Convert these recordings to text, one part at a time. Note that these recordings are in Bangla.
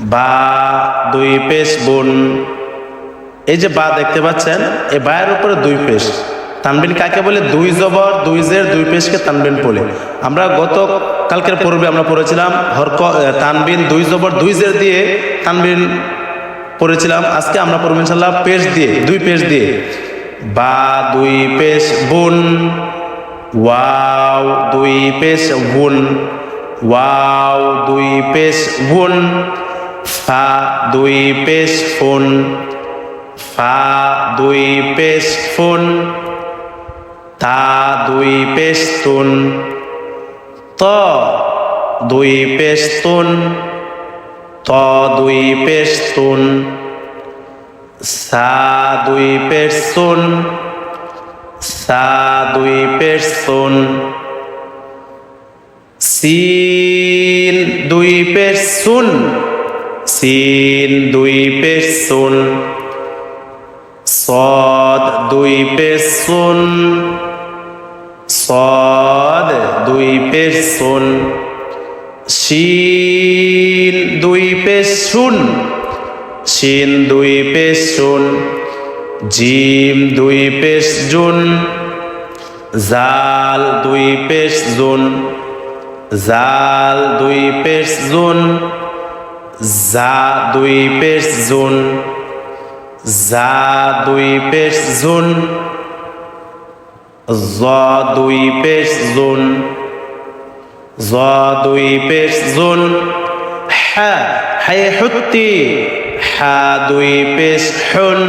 বা দুই পেশ বুন। এই যে বা দেখতে পাচ্ছেন এই বায়ের উপরে দুই পেশ। তানবিন কাকে বলে? দুই জবর, দুই জের, দুই পেশকে তানবিন বলে। আমরা গত কালকের পূর্বে আমরা পড়েছিলাম, হরক তানবিন দুই জবর, দুই জের দিয়ে তানবিন পড়েছিলাম। আজকে আমরা পড়ব ইনশাল্লাহ পেশ দিয়ে, দুই পেশ দিয়ে। বা, দুই পেশ বুন, ওয়াও, দুই পেশ বুন, ওয়াও, দুই পেশ বুন ফা দুই পেশ ফুন। ফা দুই পেশ ফুন। তা দুই পেশ তুন। ত দুই পেশ তুন। ত দুই পেশ তুন। সা দুই পেশ সুন সা দুই পেশ সুন সিন দুই পেশ সুন সিন দুই পেশ সুন সদ দুই পেশ সুন সদ দুই পেশ সুন দুই পেশ শুন শিন দুই পেশ শুন জিম দুই পেশ জুন জাল দুই পেশ জুন জাল দুই পেশ জুন জা দুই পেশ জুন জা দুই পেশ জুন জ দুই পেশ জুন জ দুই পেশ জুন হা হাই হুত্তি হা দুই পেশ হুন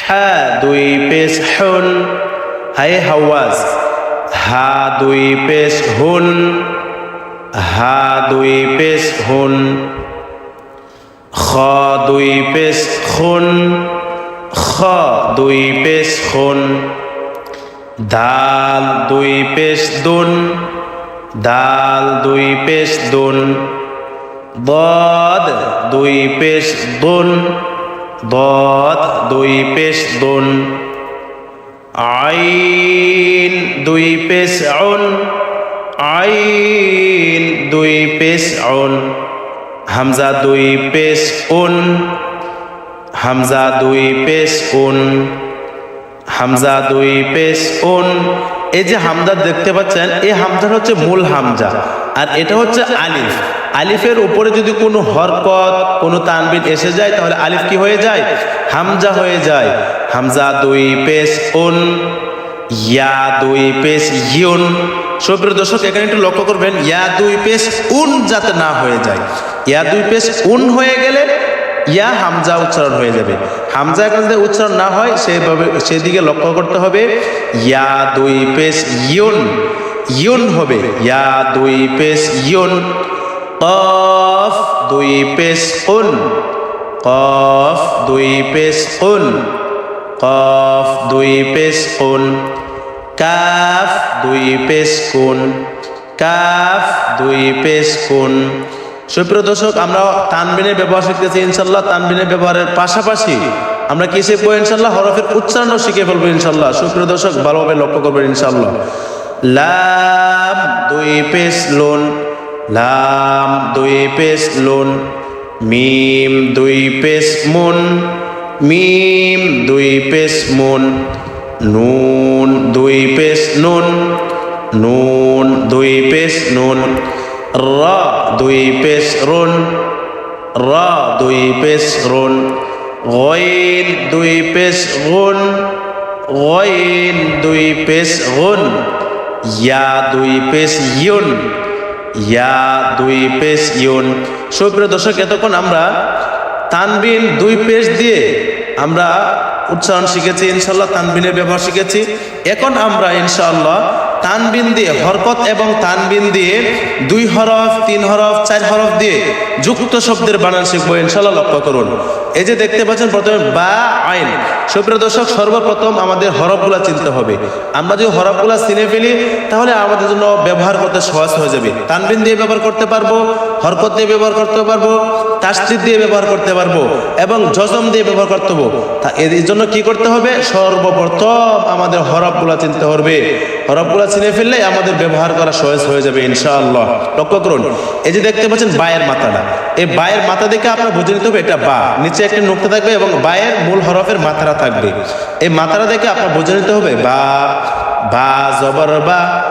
হা দুই পেশ হুন হাই হাওয়াজ হা দুই পেশ হুন হা দুই পেশ হুন। খ দুই পেশ খুন, খ দুই পেশ খুন, দাল দুই পেশ দুন, দাল দুই পেশ দুন, বদ দুই পেশ দুন, বদ দুই পেশ দুন আইন দুই পেশ উন আইন দুই পেশ উন হামজা দুই পেশ উন, হামজা দুই পেশ উন, হামজা দুই পেশ উন। এই যে হামজা দেখতে পাচ্ছেন, এই হামজার হচ্ছে মূল হামজা, আর এটা হচ্ছে আলিফ। আলিফের উপরে যদি কোনো হরকত, কোনো তানবিন এসে যায়, তাহলে আলিফ কি হয়ে যায়? হামজা হয়ে যায়। হামজা দুই পেশ উন, ইয়া দুই পেশ ইউন। সুপ্রিয় দর্শক, এখানে একটু লক্ষ্য করবেন, ইয়া দুই পেশ উন যাতে না হয়ে যায়। ইয়া দুই পেশ উন হয়ে গেলে ইয়া হামজা উচ্চারণ হয়ে যাবে। হামজা এখানে যদি উচ্চারণ না হয় সেভাবে সেদিকে লক্ষ্য করতে হবে, ইয়া দুই পেশ ইউন। ইউন হবে, ইয়া দুই পেশ ইউন। কফ দুই পেশ উন। কফ দুই পেশ উন। কফ দুই পেশ উন। কাফ দুই পেশ কুন কাফ দুই পেশ কুন সুপ্রিয় দর্শক, আমরা তানবিনের ব্যবহার শিখতেছি ইনশাল্লাহ তানবিনের ব্যবহারের পাশাপাশি আমরা কি শিখব ইনশাল্লাহ হরফের উচ্চারণও শিখে ফেলব ইনশাল্লাহ সুপ্রিয় দর্শক, ভালোভাবে লক্ষ্য করবেন ইনশাল্লাহ লাম দুই পেশ লোন, লাম দুই পেশ লোন, মিম দুই পেশ মুন, মিম দুই পেশ মুন। নুন দুই পেশ নুন নুন দুই পেশ নুন র দুই পেশ রুন র দুই পেশ রুন গইন দুই পেশ গুন গইন দুই পেশ গুন ইয়া দুই পেশ ইউন ইয়া দুই পেশ ইউন সুপ্রিয় দর্শক, এতক্ষণ আমরা তানবিন দুই পেশ দিয়ে আমরা উচ্চারণ শিখেছি ইনশাল্লাহ তানবিনের ব্যবহার শিখেছি। এখন আমরা ইনশাআল্লাহ তানবিন দিয়ে, হরকত এবং তানবিন দিয়ে, দুই হরফ, তিন হরফ, চার হরফ দিয়ে যুক্ত শব্দের বানান শিখব ইনশাল্লাহ লক্ষ্য করুন। এই যে দেখতে পাচ্ছেন, প্রথমে বা, আইন। সুপ্রিয় দর্শক, সর্বপ্রথম আমাদের হরফগুলা চিনতে হবে। আমরা যদি হরফগুলা চিনে ফেলি, তাহলে আমাদের জন্য ব্যবহার করতে সহজ হয়ে যাবে। তানবিন দিয়ে ব্যবহার করতে পারব, হরকত দিয়ে ব্যবহার করতে পারব তাস্তির দিয়ে ব্যবহার করতে পারব, এবং জজম দিয়ে ব্যবহার করতে হবে তা এর জন্য কি করতে হবে? সর্বপ্রথম আমাদের হরফগুলা চিনতে হবে। হরফগুলো চিনে ফেললে আমাদের ব্যবহার করা সহজ হয়ে যাবে, ইনশাআল্লাহ। লক্ষ্য করুন, এই যে দেখতে পাচ্ছেন বায়ের মাথাটা। এই বায়ের মাথা দেখে আপনার বুঝে নিতে হবে, এটা বা। নিচে একটা নোক্তা থাকবে এবং বায়ের মূল হরফের মাথাটা থাকবে। এই মাথাটা দেখে আপনার বুঝে নিতে হবে, বা বা, জবর, বা,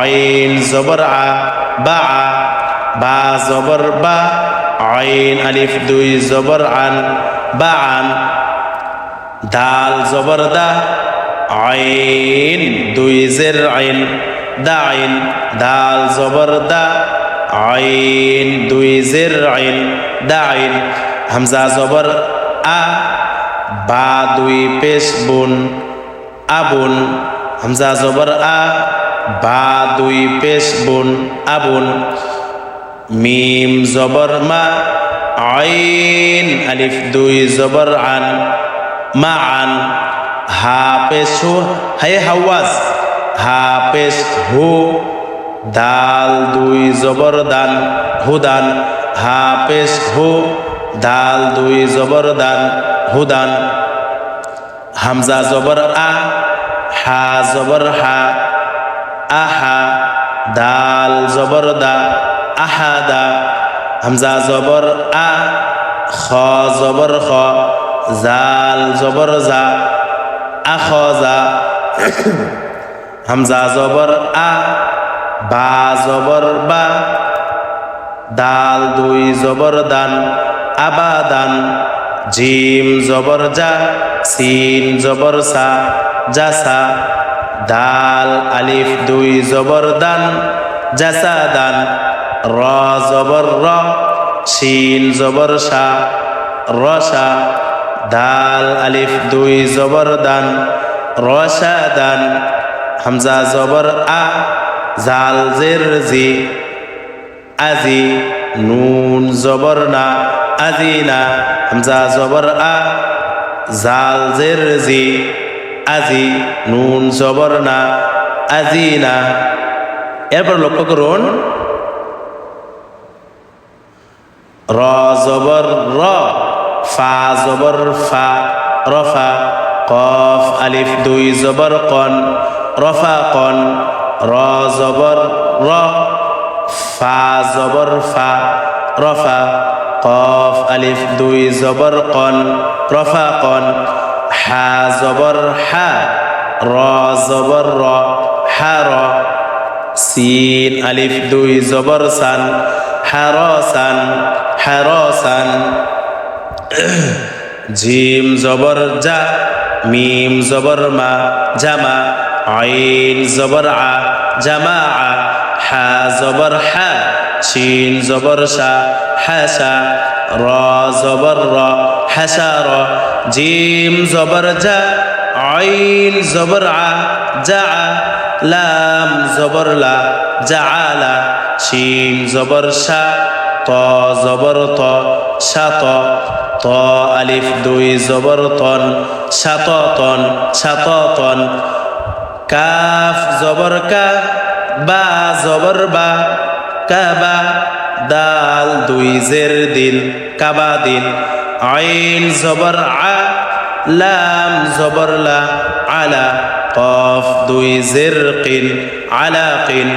আইন, জবর, আ, বা আ, বা, জবর, বা, আইন, আলিফ, দুই, জবর, আন, বা, আন, দাল, জবর, দা আইন, দুই জের আইন, দা আইন, দাল জবর দা, আইন, দুই জের আইন, দা আইন, হামজা জবর আ, বা দুই পেশ বুন আবুন হামজা জবর আ, বা দুই পেশ বুন আবুন মিম জবর মা, আইন, আলিফ দুই জবর আন, মা আন হা পেশ হু, হে হাওয়াজ হা পেশ হু, দাল দুই জবর দান হুদান হা পেশ হু, দাল দুই জবর দান হুদান, হামজা জবর আ, হা জবর হা, আহা, দাল জবর দা আহাদা হামজা জবর আ, খ জবর খ, জাল জবর জা আখজা হামজা জবর আ বা জবর বা দাল দুই জবর দান আবাদান জিম জবর যা সিন জবর সা জাসা দাল আলিফ দুই জবর দান জাসা দান র জবর র শিন জবর সা রসা দাল, আলিফ, দুই, জবর, দান, রসা, দান, হামজা, জবর, আ, জাল, জের, জি, আজি, নুন, জবর, না আজিনা হামজা, জবর, আ, জাল, জের, জি, আজি, নুন, জবর, না আজিনা এরপর লক্ষ্য করুন। র, জবর, র। ফা, জবর ফা, রফা, কফ, আলিফ, দুই, জবর, কন, রফা, কন, র, জবর, র, ফা, জবর, ফা, রফা, কফ, আলিফ, দুই, জবর, কন, রফা, কন, হা, জবর, হা, র, জবর, র, হা, র, সিন, আলিফ, দুই, জবর, সান হারসান হারসান জিম জবর যা মিম জবর মা, জামা, আইন জবর আ, জামা আ, হা জবর হা, শিন জবর শা হাসা র জবর র হাসা র, জিম জবর যা আইন জবর আ, জা লাম জবর লা জাআলা শিম জবর শা, ত জবর ত সা ত আলিফ দুই, জবর তন, সাত তন সাত তন। কাফ, জবর কা, বা, জবর বা কাবা দাল দুই, জের দিল, কাবা দিল। আইন, জবর আ, লাম, জবর লা, আলা। কফ দুই, জের কিল, আলা কিল।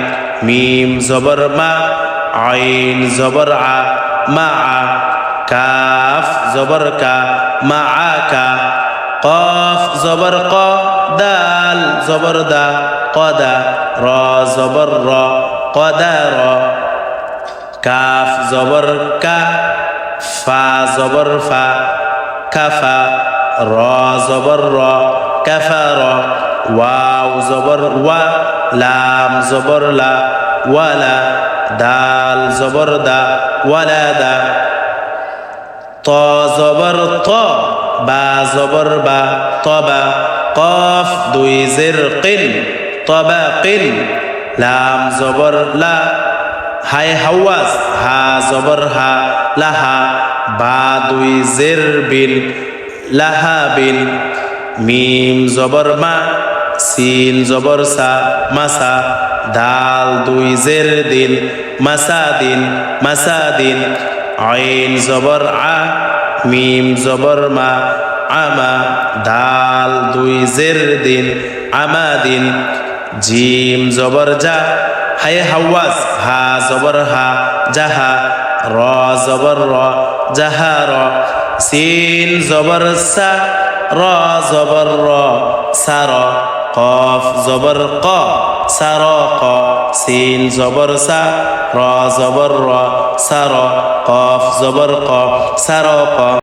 মিম, জবর মা, আইন, জবর আ, মা আ। কাফ জবর কা, মা আ কা, কফ জবর ক, দাল জবর দা কদা র জবর র কদা র। কাফ জবর কা, ফা জবর ফা কাফা র জবর র কাফা র, ওয়াও জবর ওয়া, লাম জবর লা, ওয়ালা, দাল জবর দা, ওয়ালা দা ত, জবর ত, বা জবর বা তবা কফ, দুই জের কিল তবা কিল লাম জবর লা, হাই হাওয়াজ, হা জবর হা, লাহা, বা দুই জের বিল লাহা বিল মিম জবর মা, সিন জবর সা, মাসা, দাল দুই জের দিল মাসা দিন মাসা দিন আইন জবর আ, মিম জবর মা, আমা, দাল, দুই জের দিন, আমা দিন, জিম জবর যা হায় হাওয়াজ হা জবর হা জাহা র জবর র জাহা র, সিন জবর সা, র জবর র সার কফ জবর ক, সার ক, সিন জবর সা, র জবর র, সার কফ জবর ক, সার ক।